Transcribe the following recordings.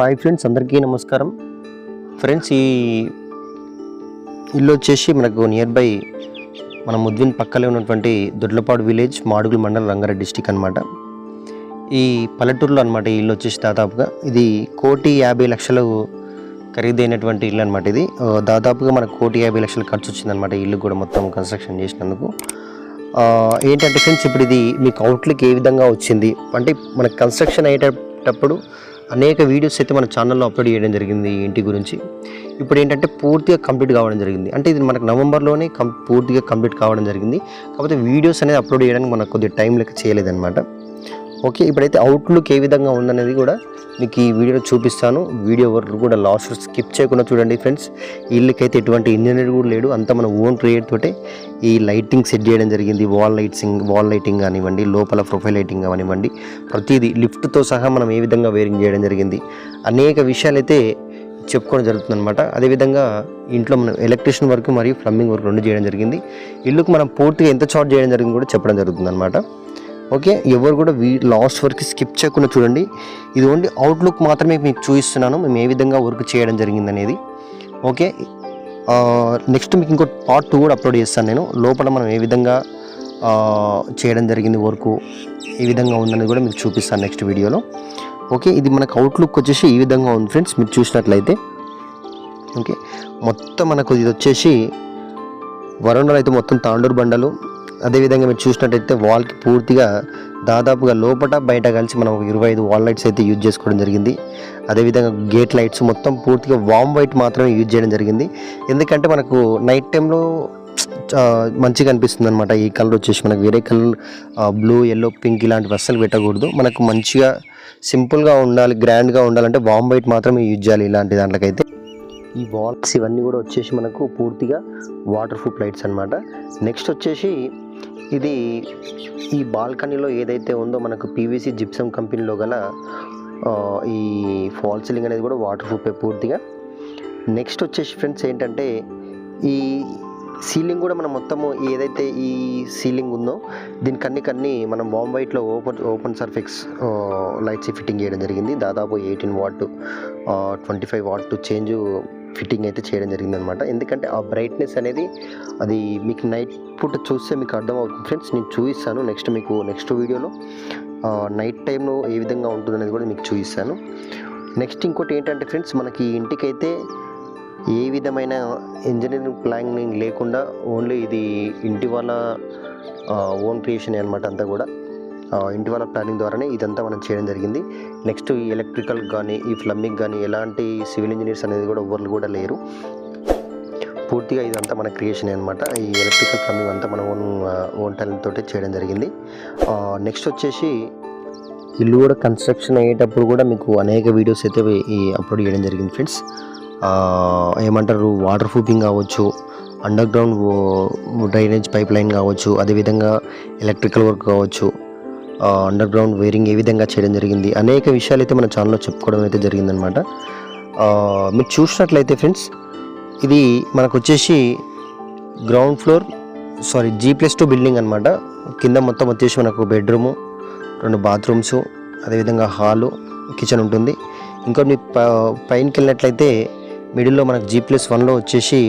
Hi friends అందరికీ నమస్కారం. Friends ఈ ఇల్లు వచ్చేసి మనకు నియర్ బై మన ముద్విన్ పక్కలే ఉన్నటువంటి దొడ్లపాడు విలేజ్ మాడుగుల మండలం రంగారెడ్డి డిస్టిక్ అనమాట ఈ పల్లెటూరులో అనమాట ఈ ఇల్లు వచ్చేసి దాదాపుగా. ఇది కోటి యాభై లక్షలు ఖరీదైనటువంటి ఇల్లు అనమాట ఇది. దాదాపుగా మనకు కోటి యాభై లక్షలు ఖర్చు వచ్చిందనమాట ఇల్లు కూడా మొత్తం కన్స్ట్రక్షన్ చేసినందుకు. ఏంటంటే ఫ్రెండ్స్ ఇప్పుడు ఇది మీకు అవుట్లుక్ ఏ విధంగా వచ్చింది? అంటే మనకు కన్స్ట్రక్షన్ అయ్యేటప్పుడు అనేక వీడియోస్ అయితే మన ఛానల్లో అప్లోడ్ చేయడం జరిగింది ఇంటి గురించి. ఇప్పుడు ఏంటంటే పూర్తిగా కంప్లీట్ కావడం జరిగింది. అంటే ఇది మనకు నవంబర్లోనే కం పూర్తిగా కంప్లీట్ కావడం జరిగింది. కాకపోతే వీడియోస్ అనేది అప్లోడ్ చేయడానికి మనకు కొద్దిగా టైం లెక్క చేయలేదన్నమాట. ఓకే ఇప్పుడైతే అవుట్లుక్ ఏ విధంగా ఉందనేది కూడా మీకు ఈ వీడియోలో చూపిస్తాను. వీడియో వరకు కూడా లాస్ట్ స్కిప్ చేయకుండా చూడండి ఫ్రెండ్స్ వీళ్ళకైతే ఎటువంటి ఇంజనీర్ కూడా లేడు. అంతా మన ఓన్ క్రియేట్ తోటే ఈ లైటింగ్ సెట్ చేయడం జరిగింది. వాల్ లైట్సింగ్ వాల్ లైటింగ్ కానివ్వండి లోపల ప్రొఫైల్ లైటింగ్ కానివ్వండి ప్రతిదీ లిఫ్ట్తో సహా మనం ఏ విధంగా వేరింగ్ చేయడం జరిగింది. అనేక విషయాలైతే చెప్పుకోవడం జరుగుతుంది అనమాట అదేవిధంగా ఇంట్లో మనం ఎలక్ట్రిషియన్ వర్క్ మరియు ప్లంబింగ్ వర్క్ రెండు చేయడం జరిగింది. ఇల్లుకు మనం పూర్తిగా ఎంత చార్జ్ చేయడం జరిగింది కూడా చెప్పడం జరుగుతుంది అనమాట ఓకే? ఎవరు కూడా వీ లాస్ట్ వరకు స్కిప్ చేయకుండా చూడండి. ఇది ఓన్లీ అవుట్లుక్ మాత్రమే మీకు చూపిస్తున్నాను. మేము ఏ విధంగా వర్క్ చేయడం జరిగింది అనేది ఓకే నెక్స్ట్ మీకు ఇంకో పార్ట్ టూ కూడా అప్లోడ్ చేస్తాను నేను. లోపల మనం ఏ విధంగా చేయడం జరిగింది వర్క్ ఏ విధంగా ఉందనేది కూడా మీకు చూపిస్తాను నెక్స్ట్ వీడియోలో ఓకే? ఇది మనకు అవుట్లుక్ వచ్చేసి ఈ విధంగా ఉంది ఫ్రెండ్స్ మీరు చూసినట్లయితే. ఓకే? మొత్తం మనకు ఇది వచ్చేసి వరండల్ అయితే మొత్తం తాండూరు బండలు అదేవిధంగా మీరు చూసినట్టయితే వాల్కి పూర్తిగా దాదాపుగా లోపల బయట కలిసి మనం ఒక ఇరవై ఐదు వాల్ లైట్స్ అయితే యూజ్ చేసుకోవడం జరిగింది. అదేవిధంగా గేట్ లైట్స్ మొత్తం పూర్తిగా వామ్ వైట్ మాత్రమే యూజ్ చేయడం జరిగింది. ఎందుకంటే మనకు నైట్ టైంలో మంచిగా అనిపిస్తుంది అనమాట ఈ కలర్ వచ్చేసి మనకు వేరే కలర్ బ్లూ ఎల్లో పింక్ ఇలాంటివి అస్సలు పెట్టకూడదు. మనకు మంచిగా సింపుల్గా ఉండాలి గ్రాండ్గా ఉండాలంటే వామ్ వైట్ మాత్రమే యూజ్ చేయాలి ఇలాంటి దాంట్లోకైతే. ఈ వాల్స్ ఇవన్నీ కూడా వచ్చేసి మనకు పూర్తిగా వాటర్ ప్రూఫ్ లైట్స్ అనమాట నెక్స్ట్ వచ్చేసి ఇది ఈ బాల్కనీలో ఏదైతే ఉందో మనకు పీవీసీ జిప్సమ్ కంపెనీలో గల ఈ ఫాల్ సీలింగ్ అనేది కూడా వాటర్ ప్రూఫే పూర్తిగా. నెక్స్ట్ వచ్చేసి ఫ్రెండ్స్ ఏంటంటే ఈ సీలింగ్ కూడా మనం మొత్తము ఏదైతే ఈ సీలింగ్ ఉందో దీనికి అన్ని కన్ని మనం బామ్ వైట్లో open open surface lights fitting చేయడం జరిగింది. దాదాపు eighteen watt twenty five watt change fitting అయితే చేయడం జరిగింది అనమాట ఎందుకంటే ఆ బ్రైట్నెస్ అనేది అది మీకు నైట్ పూట చూస్తే మీకు అర్థమవుతుంది. ఫ్రెండ్స్ నేను చూపిస్తాను. నెక్స్ట్ మీకు నెక్స్ట్ వీడియోలో నైట్ టైంలో ఏ విధంగా ఉంటుంది అనేది కూడా మీకు చూపిస్తాను. నెక్స్ట్ ఇంకోటి ఏంటంటే ఫ్రెండ్స్ మనకి ఇంటికైతే ఏ విధమైన ఇంజనీరింగ్ ప్లానింగ్ లేకుండా ఓన్లీ ఇది ఇంటి వాళ్ళ ఓన్ క్రియేషన్ అనమాట అంతా కూడా. ఇంటి వాళ్ళ ప్లానింగ్ ద్వారానే ఇదంతా మనం చేయడం జరిగింది. నెక్స్ట్ ఈ ఎలక్ట్రికల్ కానీ ఈ ప్లంబింగ్ కానీ ఎలాంటి సివిల్ ఇంజనీర్స్ అనేది కూడా ఎవరు కూడా లేరు. పూర్తిగా ఇదంతా మన క్రియేషన్ అనమాట ఈ ఎలక్ట్రికల్ ప్లంబింగ్ అంతా మన ఓన్ ఓన్ టాలెంట్ చేయడం జరిగింది. నెక్స్ట్ వచ్చేసి ఇల్లు కూడా కన్స్ట్రక్షన్ అయ్యేటప్పుడు కూడా మీకు అనేక వీడియోస్ అయితే ఈ అప్లోడ్ చేయడం జరిగింది ఫ్రెండ్స్ ఏమంటారు? వాటర్ ప్రూఫింగ్ కావచ్చు underground drainage pipeline కావచ్చు అదేవిధంగా ఎలక్ట్రికల్ వర్క్ కావచ్చు అండర్ గ్రౌండ్ వైరింగ్ ఏ విధంగా చేయడం జరిగింది? అనేక విషయాలు అయితే మన ఛానల్లో చెప్పుకోవడం అయితే జరిగిందనమాట మీరు చూసినట్లయితే ఫ్రెండ్స్ ఇది మనకు వచ్చేసి ground floor sorry G plus two building అనమాట కింద మొత్తం వచ్చేసి మనకు బెడ్రూము రెండు బాత్రూమ్స్ అదేవిధంగా హాలు కిచెన్ ఉంటుంది. ఇంకోటి మీ ప పైనకి వెళ్ళినట్లయితే మిడిల్లో మనకు జీ ప్లస్ వన్లో వచ్చేసి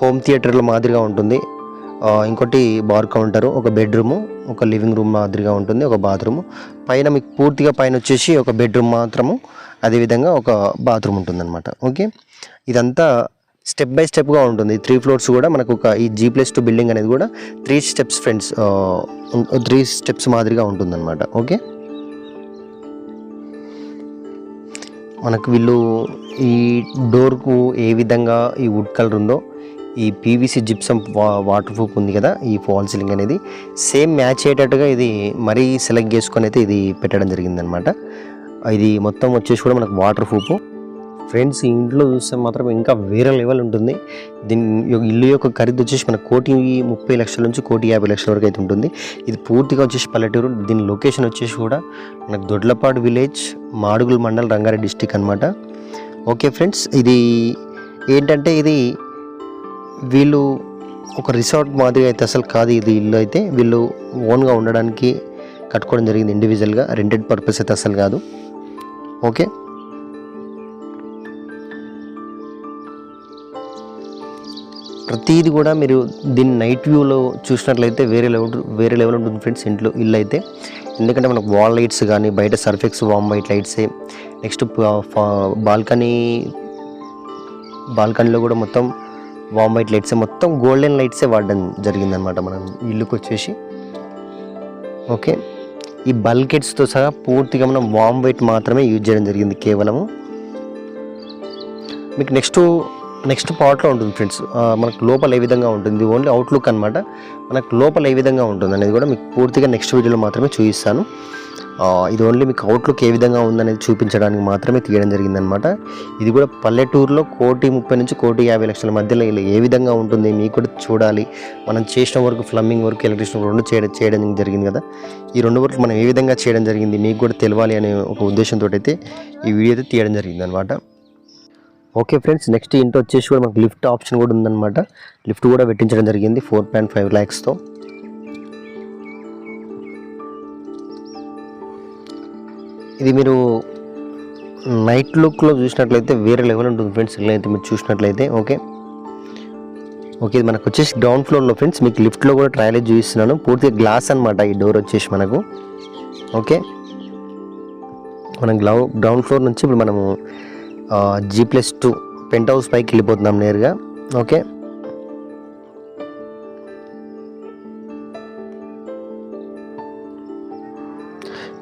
హోమ్ థియేటర్ల మాదిరిగా ఉంటుంది. ఇంకోటి బార్ కౌంటరు ఒక బెడ్రూము ఒక లివింగ్ రూమ్ మాదిరిగా ఉంటుంది ఒక బాత్రూము. పైన మీకు పూర్తిగా పైన వచ్చేసి ఒక బెడ్రూమ్ మాత్రము అదేవిధంగా ఒక బాత్రూమ్ ఉంటుందన్నమాట. ఓకే? ఇదంతా స్టెప్ బై స్టెప్గా ఉంటుంది. త్రీ ఫ్లోర్స్ కూడా మనకు ఒక ఈ జీ ప్లస్ టూ బిల్డింగ్ అనేది కూడా three steps friends three steps మాదిరిగా ఉంటుందన్నమాట. ఓకే? మనకు వీళ్ళు ఈ డోర్కు ఏ విధంగా ఈ వుడ్ కలర్ ఉందో ఈ పీవీసీ జిప్సం వాటర్ ప్రూఫ్ ఉంది కదా ఈ ఫాల్ సీలింగ్ అనేది. సేమ్ మ్యాచ్ అయ్యేటట్టుగా ఇది మరీ సెలెక్ట్ చేసుకొని అయితే ఇది పెట్టడం జరిగిందనమాట ఇది మొత్తం వచ్చేసి కూడా మనకు వాటర్ ప్రూఫ్ ఫ్రెండ్స్ ఇంట్లో చూస్తే మాత్రం ఇంకా వేరే లెవెల్ ఉంటుంది. దీని ఇల్లు యొక్క ఖరీదు వచ్చేసి మన కోటి ముప్పై లక్షల నుంచి కోటి యాభై లక్షల వరకు అయితే ఉంటుంది. ఇది పూర్తిగా వచ్చేసి పల్లెటూరు. దీని లొకేషన్ వచ్చేసి కూడా మనకు దొడ్లపాడు విలేజ్ మాడుగుల మండల్ రంగారెడ్డి డిస్టిక్ అనమాట ఓకే ఫ్రెండ్స్ ఇది ఏంటంటే ఇది వీళ్ళు ఒక రిసార్ట్ మాదిరి అయితే అసలు కాదు ఇది ఇల్లు అయితే. వీళ్ళు ఓన్గా ఉండడానికి కట్టుకోవడం జరిగింది ఇండివిజువల్గా రెంటెడ్ పర్పస్ అయితే అసలు కాదు. ఓకే ప్రతీది కూడా మీరు దీన్ని నైట్ వ్యూలో చూసినట్లయితే వేరే లెవెల్ వేరే లెవెల్ ఉంటుంది ఫ్రెండ్స్ ఇంట్లో ఇల్లు అయితే. ఎందుకంటే మనకు వాల్ లైట్స్ కానీ బయట సర్ఫెక్స్ వామ్ వైట్ లైట్సే నెక్స్ట్ బాల్కనీ బాల్కనీలో కూడా మొత్తం వామ్ వైట్ లైట్సే మొత్తం గోల్డెన్ లైట్సే వాడడం జరిగిందనమాట మనం ఇల్లుకి వచ్చేసి. ఓకే ఈ బల్కెట్స్తో సహా పూర్తిగా మనం వామ్ వైట్ మాత్రమే యూజ్ చేయడం జరిగింది కేవలము. మీకు నెక్స్ట్ నెక్స్ట్ పార్ట్లో ఉంటుంది ఫ్రెండ్స్ మనకు లోపల ఏ విధంగా ఉంటుంది? ఓన్లీ అవుట్లుక్ అనమాట మనకు లోపల ఏ విధంగా ఉంటుంది అనేది కూడా మీకు పూర్తిగా నెక్స్ట్ వీడియోలో మాత్రమే చూపిస్తాను. ఇది ఓన్లీ మీకు అవుట్లుక్ ఏ విధంగా ఉందనేది చూపించడానికి మాత్రమే తీయడం జరిగిందనమాట ఇది కూడా పల్లెటూరులో కోటి ముప్పై నుంచి కోటి యాభై లక్షల మధ్యలో ఏ విధంగా ఉంటుంది మీకు కూడా చూడాలి. మనం చేసిన వరకు ఫ్లమ్మింగ్ వర్క్ ఎలక్ట్రిషన్ రెండు చేయడం చేయడం జరిగింది కదా. ఈ రెండు వర్క్ మనం ఏ విధంగా చేయడం జరిగింది మీకు కూడా తెలియాలి అనే ఒక ఉద్దేశంతో అయితే ఈ వీడియో అయితే తీయడం జరిగింది అనమాట ఓకే ఫ్రెండ్స్ నెక్స్ట్ ఇంట్లో వచ్చేసి కూడా మనకు లిఫ్ట్ ఆప్షన్ కూడా ఉందన్నమాట. లిఫ్ట్ కూడా పెట్టించడం జరిగింది ఫోర్ పాయింట్ ఫైవ్ ల్యాక్స్తో ఇది మీరు నైట్ లుక్లో చూసినట్లయితే వేరే లెవెల్ ఉంటుంది ఫ్రెండ్స్ ఇలా అయితే మీరు చూసినట్లయితే ఓకే ఓకే ఇది మనకు వచ్చేసి గ్రౌండ్ ఫ్లోర్లో ఫ్రెండ్స్ మీకు లిఫ్ట్లో కూడా ట్రయల్ చూపిస్తున్నాను. పూర్తిగా గ్లాస్ అనమాట ఈ డోర్ వచ్చేసి మనకు. ఓకే మనం గ్లౌ గ్రౌండ్ ఫ్లోర్ నుంచి ఇప్పుడు మనము G plus two penthouse పైకి వెళ్ళిపోతున్నాం నేరుగా. ఓకే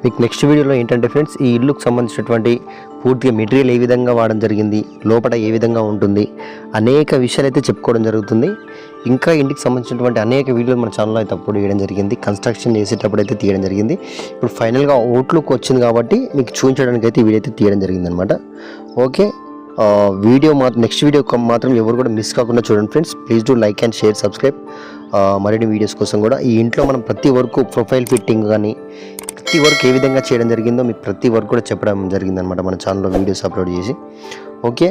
మీకు నెక్స్ట్ వీడియోలో ఏంటంటే ఫ్రెండ్స్ ఈ ఇల్లుకు సంబంధించినటువంటి పూర్తిగా మెటీరియల్ ఏ విధంగా వాడడం జరిగింది లోపల ఏ విధంగా ఉంటుంది అనేక విషయాలు అయితే చెప్పుకోవడం జరుగుతుంది. ఇంకా ఇంటికి సంబంధించినటువంటి అనేక వీడియోలు మన ఛానల్లో అయితే అప్పుడు వేయడం జరిగింది కన్స్ట్రక్షన్ చేసేటప్పుడు అయితే తీయడం జరిగింది. ఇప్పుడు ఫైనల్గా అవుట్లుక్ వచ్చింది కాబట్టి మీకు చూపించడానికి అయితే వీడియో అయితే తీయడం జరిగింది అనమాట ఓకే వీడియో మాత్రం నెక్స్ట్ వీడియో మాత్రం ఎవరు కూడా మిస్ కాకుండా చూడండి friends please do like and share subscribe మరిన్ని వీడియోస్ కోసం కూడా ఈ ఇంట్లో మనం ప్రతి వరకు ప్రొఫైల్ ఫిట్టింగ్ కానీ ప్రతి వర్క్ ఏ విధంగా చేయడం జరిగిందో మీకు ప్రతి వర్క్ కూడా చెప్పడం జరిగిందనమాట మన ఛానల్లో వీడియోస్ అప్లోడ్ చేసి. ఓకే?